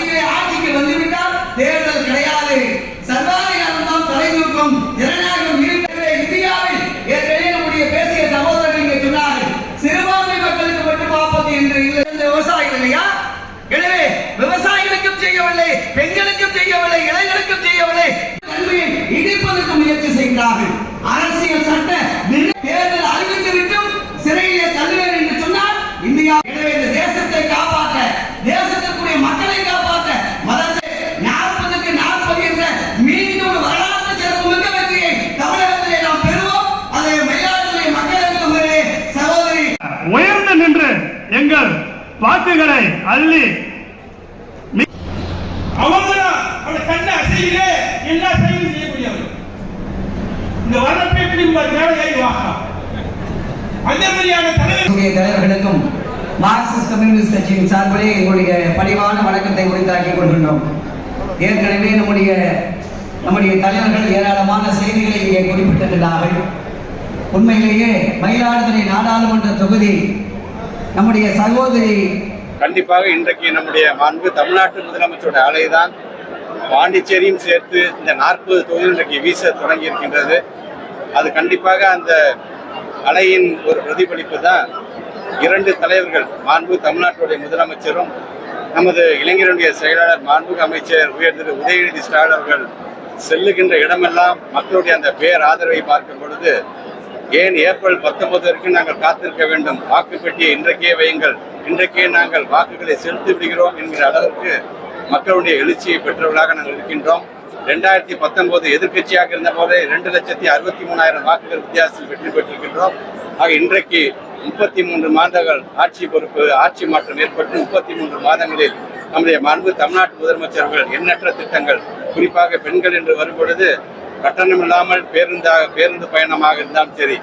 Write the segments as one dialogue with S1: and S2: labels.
S1: மத்தியிலே ஆட்சிக்கு வந்துவிட்டால் தேர்தல் கிடையாது. சர்வாதிகாரம் தான் தலைநூக்கம். ஜனநாயகம் இருக்கிற இந்தியாவில் ஏற்கனவே நம்முடைய பேசிய சகோதரர்கள் இங்கே சொன்னார்கள். சிறுபான்மை மக்களுக்கு மட்டும் ஆபத்து என்று இல்லை. இந்த விவசாயிகள் இல்லையா? எனவே விவசாயிகளுக்கும் செய்யவில்லை பெண்களுக்கும் செய்யவில்லை இளைஞருக்கும் செய்யவில்லை. கல்வியை இடிப்பதற்கு முயற்சி செய்கிறார்கள். அரசியல் சட்ட
S2: எங்கள் வாக்குகளை அள்ளி
S3: அவங்கதான் அவருடைய கண்ண அசையிலே எல்லா செயலும் செய்யக்கூடியவர் இந்த வரப்பை அந்த மாதிரியான
S1: தலைவர்களுக்கும் மார்க்சிஸ்ட் கம்யூனிஸ்ட் கட்சியின் சார்பிலே எங்களுடைய பணிவான வணக்கத்தை உரித்தாக்கிக் கொள்கின்றோம். ஏற்கனவே நம்முடைய நம்முடைய தலைவர்கள் ஏராளமான செய்திகளை இங்கே குறிப்பிட்டிருக்கிறார்கள். உண்மையிலேயே மயிலாடுதுறை நாடாளுமன்ற தொகுதி நம்முடைய சகோதரி
S4: கண்டிப்பாக இன்றைக்கு நம்முடைய மாண்பு தமிழ்நாட்டு முதலமைச்சருடைய ஆலைதான் பாண்டிச்சேரியும் சேர்த்து இந்த நாற்பது தொகுதிகள் இன்றைக்கு வீச தொடங்கி இருக்கின்றது. அது கண்டிப்பாக அந்த அலையின் ஒரு பிரதிபலிப்பு தான் இரண்டு தலைவர்கள் மாண்பு தமிழ்நாட்டுடைய முதலமைச்சரும் நமது இளைஞருடைய செயலாளர் மாண்புக அமைச்சர் உயர் திரு உதயநிதி ஸ்டாலின் அவர்கள் செல்லுகின்ற இடமெல்லாம் மக்களுடைய அந்த பேர் ஆதரவை பார்க்கும் பொழுது ஏன் ஏப்ரல் பத்தொன்பது வரைக்கும் நாங்கள் காத்திருக்க வேண்டும்? வாக்கு பெட்டியை இன்றைக்கே வையுங்கள். இன்றைக்கே நாங்கள் வாக்குகளை செலுத்தி விடுகிறோம் என்கிற அளவிற்கு மக்களுடைய எழுச்சியை பெற்றவர்களாக நாங்கள் இருக்கின்றோம். ரெண்டாயிரத்தி பத்தொன்பது எதிர்க்கட்சியாக இருந்த போதே ரெண்டு லட்சத்தி அறுபத்தி மூணாயிரம் வாக்குகள் வித்தியாசத்தில் வெற்றி பெற்றிருக்கின்றோம். ஆக இன்றைக்கு முப்பத்தி மூன்று மாதங்கள் ஆட்சி பொறுப்பு ஆட்சி மாற்றம் ஏற்பட்டு முப்பத்தி மூன்று மாதங்களில் நம்முடைய மாண்பு தமிழ்நாட்டு முதலமைச்சர்கள் எண்ணற்ற திட்டங்கள் குறிப்பாக பெண்கள் என்று வரும்பொழுது கட்டணம் இல்லாமல் பேருந்தாக பேருந்து பயணமாக இருந்தாலும் சரி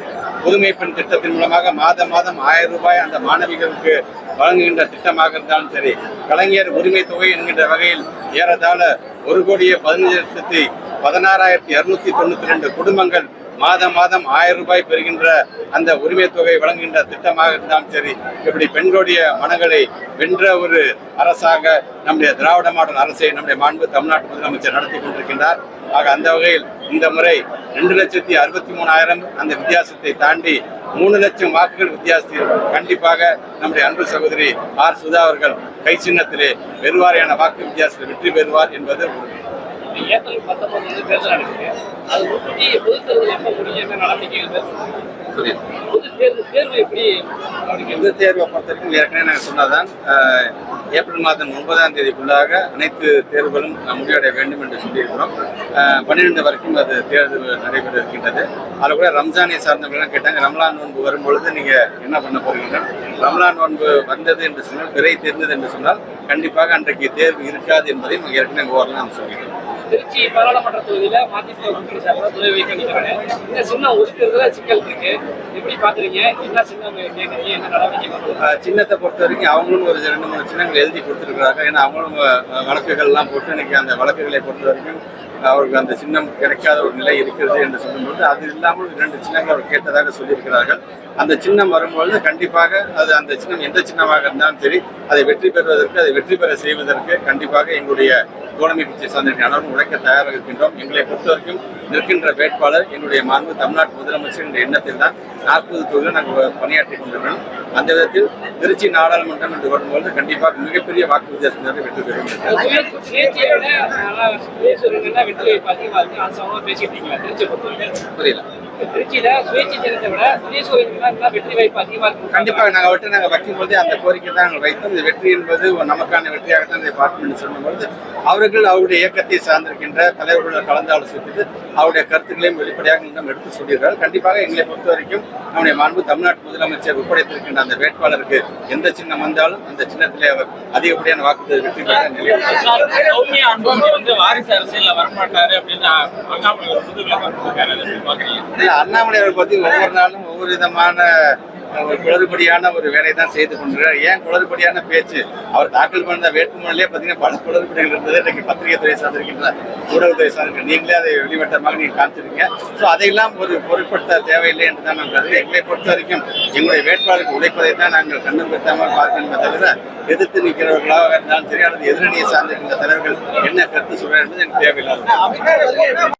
S4: புதுமை பெண் திட்டத்தின் மூலமாக மாதம் மாதம் ஆயிரம் ரூபாய் அந்த மாணவிகளுக்கு வழங்குகின்ற திட்டமாக இருந்தாலும் சரி கலைஞர் உரிமை தொகை என்கின்ற வகையில் ஏறத்தாழ ஒரு கோடியே பதினஞ்சு லட்சத்தி பதினாறாயிரத்தி இரநூத்தி தொண்ணூத்தி ரெண்டு குடும்பங்கள் மாதம் மாதம் ஆயிரம் ரூபாய் பெறுகின்ற அந்த உரிமை தொகை வழங்குகின்ற திட்டமாக இருந்தாலும் சரி இப்படி பெண்களுடைய மனங்களை வென்ற ஒரு அரசாக நம்முடைய திராவிட மாடல் அரசை நம்முடைய மாண்பு தமிழ்நாட்டு முதலமைச்சர் நடத்தி கொண்டிருக்கின்றார். ஆக அந்த வகையில் இந்த முறை ரெண்டு லட்சத்தி அறுபத்தி மூணாயிரம் அந்த வித்தியாசத்தை தாண்டி மூணு லட்சம் வாக்குகள் வித்தியாசத்தில் கண்டிப்பாக நம்முடைய அன்பு சகோதரி ஆர் சுதா அவர்கள் கை சின்னத்திலே பெறுவாரியான வாக்கு வித்தியாசத்தில் வெற்றி பெறுவார் என்பது ஒரு
S5: ஏப்ரல் பத்தொன்பது வந்து தேர்தல் நடக்குது அது முன்னாடி பொது தேர்தல் எப்போ முடியும் என்ன நடவடிக்கைகள்
S4: புரியுது.
S5: பொது தேர்வு தேர்வு எப்படி
S4: இந்த தேர்வை பொறுத்த வரைக்கும் ஏற்கனவே நாங்கள் சொன்னதான் ஏப்ரல் மாதம் ஒன்பதாம் தேதிக்குள்ளாக அனைத்து தேர்வுகளும் முடிவடைய வேண்டும் என்று சொல்லியிருக்கிறோம். பன்னிரெண்டு வரைக்கும் அது தேர்தல் நடைபெற இருக்கின்றது. அதில் கூட ரம்ஜானை சார்ந்தவங்களாம் கேட்டாங்க ரம்லான் நோன்பு வரும்பொழுது நீங்கள் என்ன பண்ண போறீங்க? ரம்லான் நோன்பு வந்தது என்று சொன்னால் பிறை தெரிந்தது என்று சொன்னால் கண்டிப்பாக அன்றைக்கு தேர்வு இருக்காது என்பதையும் ஏற்கனவே ஓரலாம் சொல்லியிருக்கோம்.
S5: திருச்சி பாராளுமன்ற தொகுதியில மதிமுக கூட்டணி சார்பாக துணை வைக்க நிற்கிறாங்க இந்த சின்னம் ஒதுக்குறதுல சிக்கல் இருக்கு. எப்படி பாக்குறீங்க? என்ன சின்னம் கேட்குறீங்க என்ன நடவடிக்கை
S4: சின்னத்தை பொறுத்த வரைக்கும் அவங்களும் ஒரு ரெண்டு மூணு சின்னங்கள் எழுதி கொடுத்துருக்குறாங்க. ஏன்னா அவங்களும் வழக்குகள்லாம் போட்டு இன்னைக்கு அந்த வழக்குகளை பொறுத்த வரைக்கும் அவருக்கு அந்த சின்னம் கிடைக்காத ஒரு நிலை இருக்கிறது என்று சொல்லும்போது அது இல்லாமல் இரண்டு சின்னங்கள் அவர் கேட்டதாக சொல்லியிருக்கிறார்கள். அந்த சின்னம் வரும்பொழுது கண்டிப்பாக அது அந்த சின்னம் எந்த சின்னமாக இருந்தாலும் சரி அதை வெற்றி பெறுவதற்கு அதை வெற்றி பெற செய்வதற்கு கண்டிப்பாக எங்களுடைய தோழமை கட்சியை சார்ந்த அனைவரும் உழைக்க தயாராக இருக்கின்றோம் எங்களை பொறுத்த வரைக்கும் நிற்கின்ற வேட்பாளர் எங்களுடைய மாண்பு தமிழ்நாட்டு முதலமைச்சர் என்ற எண்ணத்தில் தான் நாற்பது தொகுதியில் நாங்கள் பணியாற்றி கொண்டிருக்கிறோம். அந்த விதத்தில் திருச்சி நாடாளுமன்றம் என்று வரும்பொழுது கண்டிப்பாக மிகப்பெரிய வாக்கு வித்தியாசத்தினரை வெற்றி பெறும்
S5: பொறுத்தவரைக்கும்?
S4: புரியல.
S5: திருச்சியில சுயேட்சை ஜனத்தை விட சுயேட்சை வெற்றி வாய்ப்பு அதிகமா இருக்கு
S4: கண்டிப்பாக நாங்கள் அவர்கிட்ட நாங்கள் வைக்கும்போது அந்த கோரிக்கை தான் நாங்கள் வைத்தோம். இந்த வெற்றி என்பது நமக்கான வெற்றியாகத்தான் இதை பார்க்கணும்னு சொல்லும்பொழுது அவர்கள் அவருடைய இயக்கத்தை சார்ந்திருக்கின்ற தலைவர்களுடன் கலந்து ஆலோசித்து அவருடைய கருத்துக்களையும் வெளிப்படையாக இன்னும் எடுத்து சொல்லியிருக்கிறார். கண்டிப்பாக எங்களை பொறுத்த வரைக்கும் நம்முடைய மாண்பு தமிழ்நாட்டு முதலமைச்சர் ஒப்படைத்திருக்கின்ற அந்த வேட்பாளருக்கு எந்த சின்னம் வந்தாலும் அந்த சின்னத்திலே அவர் அதிகப்படியான வாக்குறுதி வெற்றி பெற நிலையில்
S6: வந்து வாரிசு அரசியல்ல வரமாட்டாரு அப்படின்னு அண்ணாமலை
S4: இல்ல பத்தி ஒவ்வொரு நாளும் ஒவ்வொரு விதமான ஒரு குளறுபடியான ஒரு வேலையை தான் செய்து கொண்டிருக்கிறார். ஏன் குளறுபடியான பேச்சு? அவர் தாக்கல் பண்ண வேட்புமனுலேயே பார்த்தீங்கன்னா பல குளறுபடிகள் இருந்தது. இன்னைக்கு பத்திரிகை துறை சார்ந்திருக்கின்ற ஊடகத்துறை சார்ந்திருக்க நீங்களே அதை வெளிவட்டமாக நீங்கள் காமிச்சிருக்கீங்க. ஸோ அதையெல்லாம் ஒரு பொருட்படுத்த தேவையில்லை என்று தான் நான் கருது எங்களை பொறுத்த வரைக்கும் எங்களுடைய வேட்பாளருக்கு உழைப்பதை தான் நாங்கள் கண்ணும் பெற்றாமல் பார்க்கணுமே தவிர எதிர்த்து நிற்கிறவர்களாக இருந்தாலும் சரி அல்லது எதிரணியை சார்ந்திருக்கின்ற தலைவர்கள் என்ன கருத்து சொல்றாங்க என்பது எனக்கு தேவையில்லாத